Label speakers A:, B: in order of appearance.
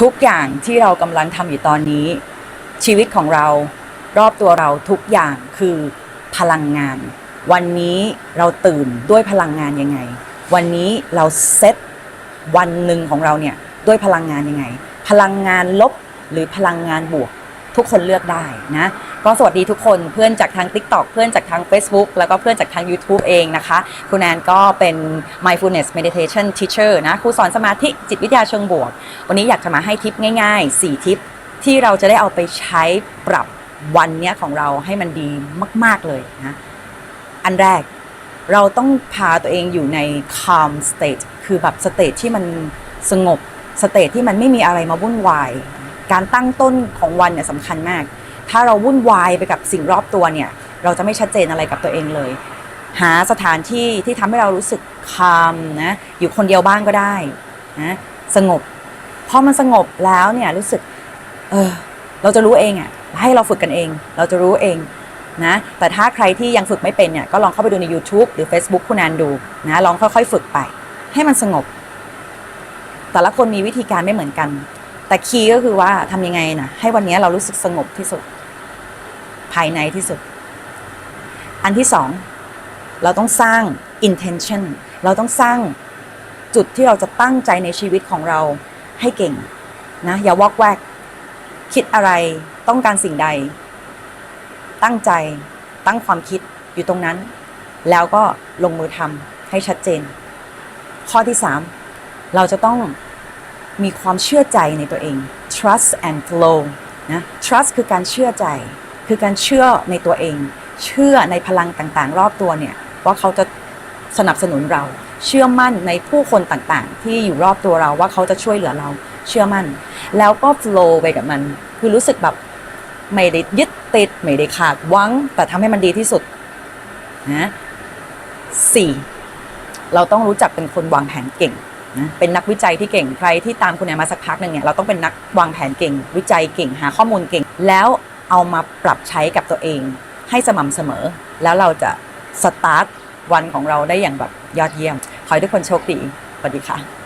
A: ทุกอย่างที่เรากำลังทำอยู่ตอนนี้ ชีวิตของเรารอบตัวเราทุกอย่างคือพลังงาน วันนี้เราตื่นด้วยพลังงานยังไง วันนี้เราเซตวันหนึ่งของเราเนี่ยด้วยพลังงานยังไง พลังงานลบหรือพลังงานบวก ทุกคนเลือกได้นะก็สวัสดีทุกคนเพื่อนจากทาง TikTok เพื่อนจากทาง Facebook แล้วก็เพื่อนจากทาง YouTube เองนะคะคุณแอนก็เป็น mindfulness meditation teacher นะครูสอนสมาธิจิตวิทยาเชิงบวก วันนี้อยากจะมาให้ทิปง่าย ๆ 4 ทิปที่เราจะได้เอาไปใช้ปรับวันเนี้ยของเราให้มันดีมาก ๆเลยนะอันแรกเราต้องพาตัวเองอยู่ใน calm state คือแบบสเตทที่มันสงบสเตทที่มันไม่มีอะไรมาวุ่นวาย การตั้งต้นของวันเนี่ยสำคัญมาก ถ้าเราวุ่นวายไปกับสิ่งรอบตัวเนี่ย เราจะไม่ชัดเจนอะไรกับตัวเองเลย หาสถานที่ที่ทำให้เรารู้สึกคามนะอยู่คนเดียวบ้างก็ได้นะสงบพอมันสงบแล้วเนี่ยรู้สึกเออเราจะรู้เองอะ่ะให้เราฝึกกันเอง เราจะรู้เองนะแต่ถ้าใครที่ยังฝึกไม่เป็นเนี่ยก็ลองเข้าไปดูใน YouTube หรือ Facebook คุณแอนดูนะลองค่อยๆ ฝึกไป ให้มันสงบ แต่ละคนมีวิธีการไม่เหมือนกัน แต่คีย์ก็คือว่าทำยังไงนะให้วันนี้เรารู้สึกสงบที่สุด ภายในที่สุด อันที่สองเราต้องสร้าง intention เราต้องสร้างจุดที่เราจะตั้งใจในชีวิตของเราให้เก่งนะอย่าวอกแวก คิดอะไรต้องการสิ่งใด ตั้งใจตั้งความคิดอยู่ตรงนั้น แล้วก็ลงมือทำให้ชัดเจน ข้อที่สามเราจะต้อง มีความเชื่อใจในตัวเอง trust and flow นะ trust คือการเชื่อใจ คือการเชื่อในตัวเอง เชื่อในพลังต่างๆ รอบตัวเนี่ย ว่าเขาจะสนับสนุนเรา เชื่อมั่นในผู้คนต่างๆ ที่อยู่รอบตัวเราว่าเขาจะช่วยเหลือเรา เชื่อมั่น แล้วก็ flow ไปกับมัน คือรู้สึกแบบไม่ได้ยึดติด ไม่ได้ขาดหวัง แต่ทำให้มันดีที่สุดนะสี่เราต้องรู้จักเป็นคนวางแผนเก่ง เป็นนักวิจัยที่เก่งใครที่ตามคุณแอนมาสักพักหนึ่งเนี่ยเราต้องเป็นนักวางแผนเก่ง วิจัยเก่งหาข้อมูลเก่ง แล้วเอามาปรับใช้กับตัวเอง ให้สม่ำเสมอ แล้วเราจะสตาร์ทวันของเราได้อย่างแบบยอดเยี่ยม ขอให้ทุกคนโชคดีสวัสดีค่ะ